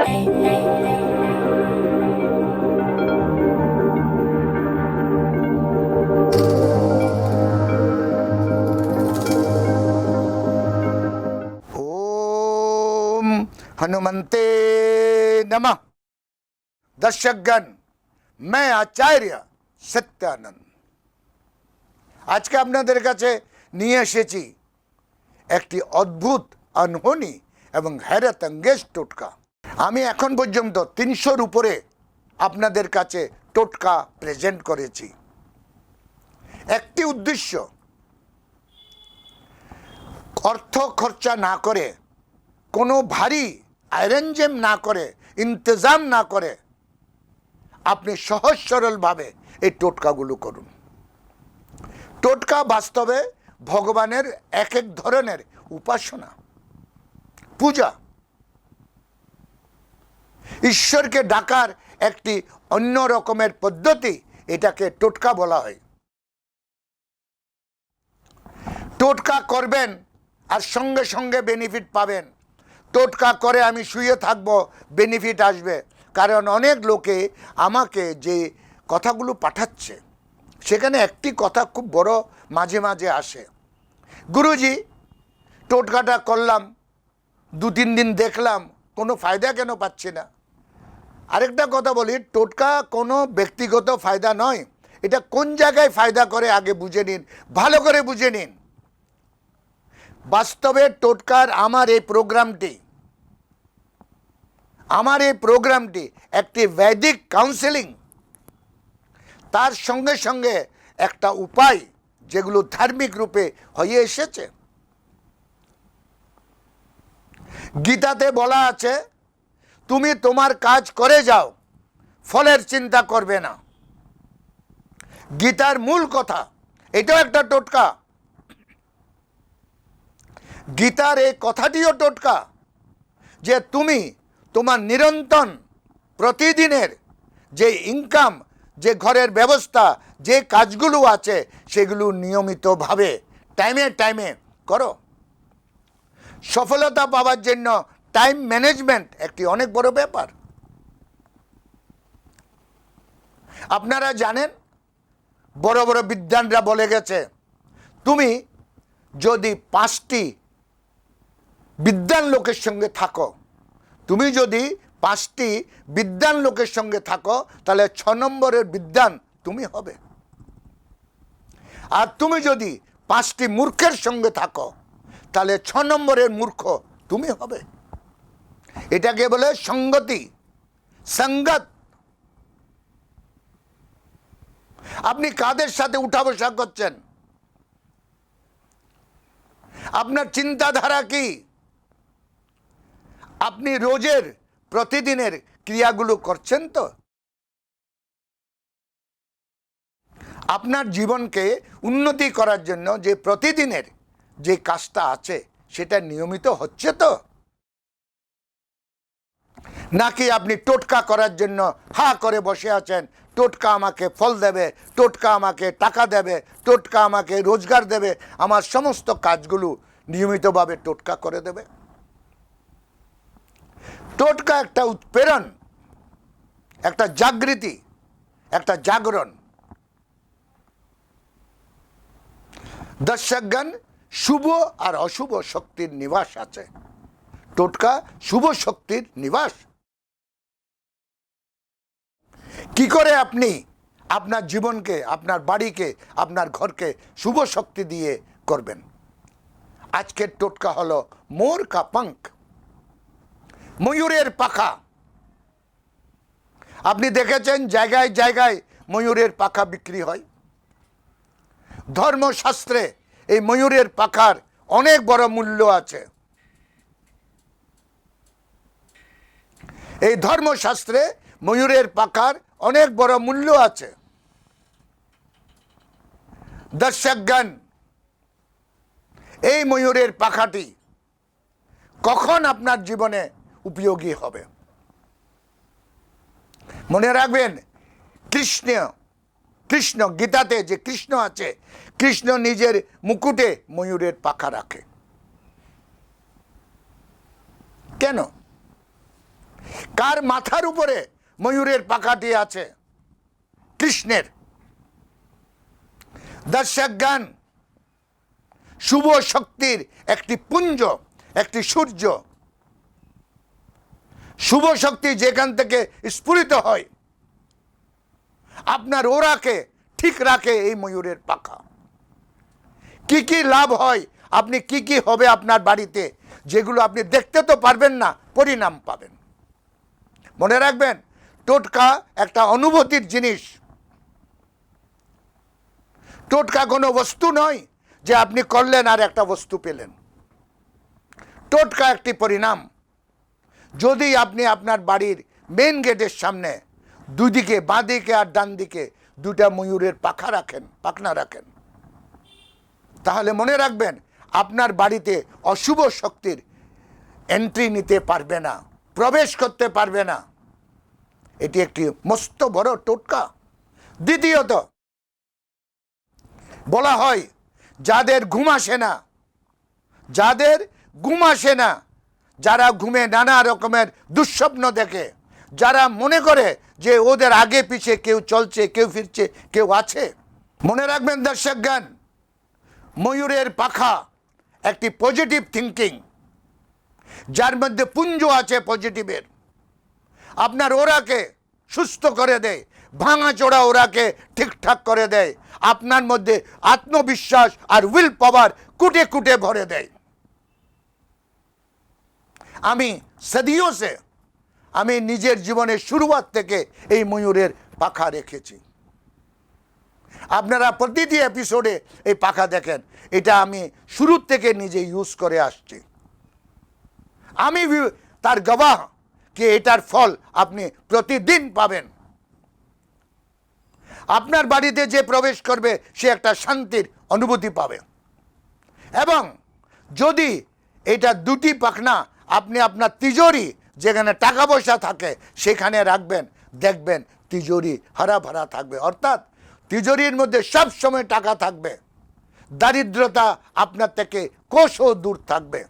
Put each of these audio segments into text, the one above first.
ओम हनुमंते नमः दर्शकगण मैं আচার্য সত্যানন্দ আজকে আপনাদের কাছে নিয়ে এসেছি একটি অদ্ভুত আনহনি এবং হ্যারত অঙ্গেজ টোটকা আমি এখন পর্যন্ত তিনশোর উপরে আপনাদের কাছে টোটকা প্রেজেন্ট করেছি। একটি উদ্দেশ্য, অর্থ খরচা না করে, কোনো ভারী অ্যারেঞ্জেম না করে, ইন্তজাম না করে, আপনি সহজ সরলভাবে এই টোটকাগুলো করুন। টোটকা বাস্তবে ভগবানের এক এক ধরনের উপাসনা, পূজা ঈশ্বরকে ডাকার একটি অন্য রকমের পদ্ধতি এটাকে টোটকা বলা হয়। টোটকা করবেন আর সঙ্গে সঙ্গে বেনিফিট পাবেন। টোটকা করে আমি শুয়ে থাকব বেনিফিট আসবে। কারণ অনেক লোকে আমাকে যে কথাগুলো পাঠাচ্ছে, সেখানে একটি কথা খুব বড় মাঝে মাঝে আসে। গুরুজি, টোটকাটা করলাম দু তিন দিন দেখলাম, কোনো ফায়দা কেন পাচ্ছি না? আরেকটা কথা বলি, টোটকা কোনো ব্যক্তিগত ফায়দা নয়। এটা কোন জায়গায় ফায়দা করে আগে বুঝে নিন, ভালো করে বুঝে নিন। বাস্তবে টোটকার আমার এই প্রোগ্রামটি, আমার এই প্রোগ্রামটি একটি বৈদিক কাউন্সেলিং তার সঙ্গে সঙ্গে একটা উপায় যেগুলো ধার্মিক রূপে হয়ে এসেছে। গীতাতে বলা আছে তুমি তোমার কাজ করে যাও, ফলের চিন্তা করবে না। গীতার মূল কথা, এটাও একটা টোটকা। গীতার এই কথাটিও টোটকা যে তুমি তোমার নিরন্তর প্রতিদিনের যে ইনকাম যে ঘরের ব্যবস্থা, যে কাজগুলো আছে, সেগুলো নিয়মিতভাবে টাইমে টাইমে করো। সফলতা পাওয়ার জন্য টাইম ম্যানেজমেন্ট একটি অনেক বড় ব্যাপার। আপনারা জানেন, বড় বড় বিদ্যানরা বলে গেছে, তুমি যদি পাঁচটি বিদ্যান লোকের সঙ্গে থাকো, তুমি যদি পাঁচটি বিদ্যান লোকের সঙ্গে থাকো, তাহলে ছ নম্বরের বিদ্যান তুমি হবে। আর তুমি যদি পাঁচটি মূর্খের সঙ্গে থাকো, তাহলে ছ নম্বরের মূর্খ তুমি হবে। এটাকে বলে সঙ্গতি, সঙ্গত। আপনি কাদের সাথে উঠা বসা করছেন? আপনার চিন্তাধারা কি? আপনি রোজের, প্রতিদিনের ক্রিয়াগুলো করছেন তো? আপনার জীবনকে উন্নতি করার জন্য যে প্রতিদিনের যে কাজটা আছে, সেটা নিয়মিত হচ্ছে তো? নাকি আপনি টোটকা করার জন্য হা করে বসে আছেন? টোটকা আমাকে ফল দেবে, টোটকা আমাকে টাকা দেবে, টোটকা আমাকে রোজগার দেবে, আমার সমস্ত কাজগুলো নিয়মিতভাবে টোটকা করে দেবে। টোটকা একটা উৎপ্রেরণ একটা জাগৃতি, একটা জাগরণ। দর্শকগণ, শুভ আর অশুভ শক্তির নিবাস আছে। টোটকা শুভ শক্তির নিবাস। কি করে আপনি আপনার জীবনকে, আপনার বাড়িকে, আপনার ঘরকে শুভ শক্তি দিয়ে করবেন? আজকের টোটকা হলো মোর কা পঙ্ক। ময়ূরের পাখা। আপনি দেখেছেন জায়গায় জায়গায় ময়ূরের পাখা বিক্রি হয়। ধর্মশাস্ত্রে এই ময়ূরের পাখার অনেক বড় মূল্য আছে। এই ধর্মশাস্ত্রে ময়ূরের পাখার অনেক বড় মূল্য আছে। দর্শকগণ, এই ময়ূরের পাখাটি কখন আপনার জীবনে উপযোগী হবে? মনে রাখবেন, কৃষ্ণ কৃষ্ণ গীতাতে যে কৃষ্ণ আছে, কৃষ্ণ নিজের মুকুটে ময়ূরের পাখা রাখে। কেন? কার মাথার উপরে ময়ূরের পাখাটি আছে, কৃষ্ণের। দর্শক গান শুভ শক্তির একটি পুঞ্জ, একটি সূর্য। শুভ শক্তি যেখান থেকে স্ফুরিত হয়, আপনার ওরাকে ঠিক রাখে এই ময়ূরের পাখা। কি কি লাভ হয়, আপনি কি কি হবে আপনার বাড়িতে, যেগুলো আপনি দেখতে তো পারবেন না, পরিণাম পাবেন। মনে রাখবেন টোটকা একটা অনুভূতির জিনিস। টোটকা কোনো বস্তু নয় যে আপনি করলেন আর একটা বস্তু পেলেন। টোটকা একটি পরিণাম। যদি আপনি আপনার বাড়ির মেন গেটের সামনে দুদিকে বাঁ দিকে আর ডান দিকে দুটা ময়ূরের পাখা রাখেন, পাখনা রাখেন, তাহলে মনে রাখবেন আপনার বাড়িতে অশুভ শক্তির এন্ট্রি নিতে পারবে না, প্রবেশ করতে পারবে না। এটি একটি মস্ত বড় টোটকা। দ্বিতীয়ত, বলা হয়, যাদের ঘুম আসে না, যাদের ঘুম আসে না, যারা ঘুমে নানা রকমের দুঃস্বপ্ন দেখে, যারা মনে করে যে ওদের আগে পিছে কেউ চলছে, কেউ ফিরছে, কেউ আছে। মনে রাখবেন দর্শক জ্ঞান ময়ূরের পাখা একটি পজিটিভ থিঙ্কিং যার মধ্যে পুঞ্জ আছে পজিটিভের আপনার ওরাকে সুস্থ করে দেয়, ভাঙাচোরা ওরাকে ঠিকঠাক করে দেয়, আপনার মধ্যে আত্মবিশ্বাস আর উইল পাওয়ার কুটে কুটে ভরে দেয়। আমি সে আমি নিজের জীবনের শুরুয়াত থেকে এই ময়ূরের পাখা রেখেছি। আপনারা প্রতিটি এপিসোডে এই পাখা দেখেন, এটা আমি শুরুর থেকে নিজে ইউজ করে আসছি। আমি তার গবাহ কি এটার ফল আপনি প্রতিদিন পাবেন। আপনার বাড়িতে যে প্রবেশ করবে, সে একটা শান্তির অনুভূতি পাবে। এবং যদি এটা দুটি পাখনা আপনি আপনার তিজোরি যেখানে টাকা পয়সা থাকে, সেখানে রাখবেন, দেখবেন তিজোরি হারা ভরা থাকবে। অর্থাৎ তিজোরির মধ্যে সব সময় টাকা থাকবে। দারিদ্রতা আপনার থেকে কোষও দূর থাকবে।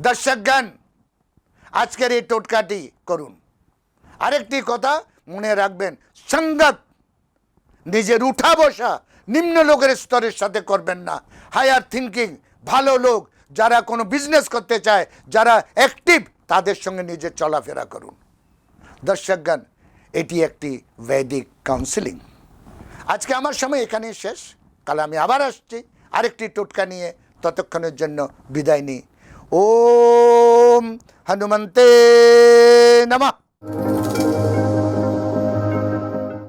দর্শক জ্ঞান আজকের এই টোটকাটি করুন। আরেকটি কথা মনে রাখবেন সঙ্গত নিজের উঠা বসা নিম্ন লোকের স্তরের সাথে করবেন না। হায়ার থিঙ্কিং ভালো লোক, যারা কোনো বিজনেস করতে চায়, যারা অ্যাক্টিভ তাদের সঙ্গে নিজের চলাফেরা করুন। দর্শকগণ এটি একটি বৈদিক কাউন্সিলিং আজকে আমার সময় এখানেই শেষ। কাল আমি আবার আসছি। আরেকটি টোটকা নিয়ে ততক্ষণের জন্য বিদায় নিই। ওম హనుమంతే నమ.